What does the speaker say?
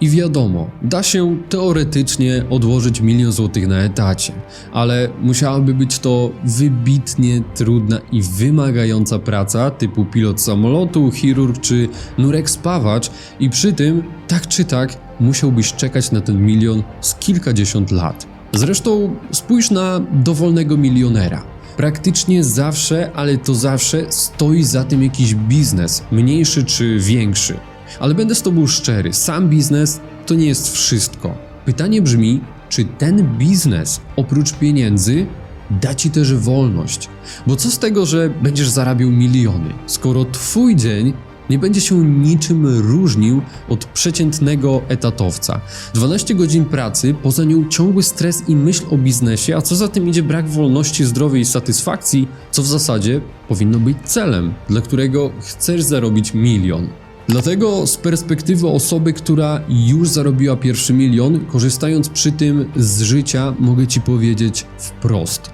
I wiadomo, da się teoretycznie odłożyć milion złotych na etacie, ale musiałaby być to wybitnie trudna i wymagająca praca typu pilot samolotu, chirurg czy nurek spawacz i przy tym, tak czy tak, musiałbyś czekać na ten milion z kilkadziesiąt lat. Zresztą spójrz na dowolnego milionera. Praktycznie zawsze, ale to zawsze stoi za tym jakiś biznes, mniejszy czy większy. Ale będę z Tobą szczery, sam biznes to nie jest wszystko. Pytanie brzmi, czy ten biznes oprócz pieniędzy da Ci też wolność? Bo co z tego, że będziesz zarabiał miliony, skoro Twój dzień nie będzie się niczym różnił od przeciętnego etatowca. 12 godzin pracy, poza nią ciągły stres i myśl o biznesie, a co za tym idzie brak wolności, zdrowia i satysfakcji, co w zasadzie powinno być celem, dla którego chcesz zarobić milion. Dlatego z perspektywy osoby, która już zarobiła pierwszy milion, korzystając przy tym z życia, mogę Ci powiedzieć wprost.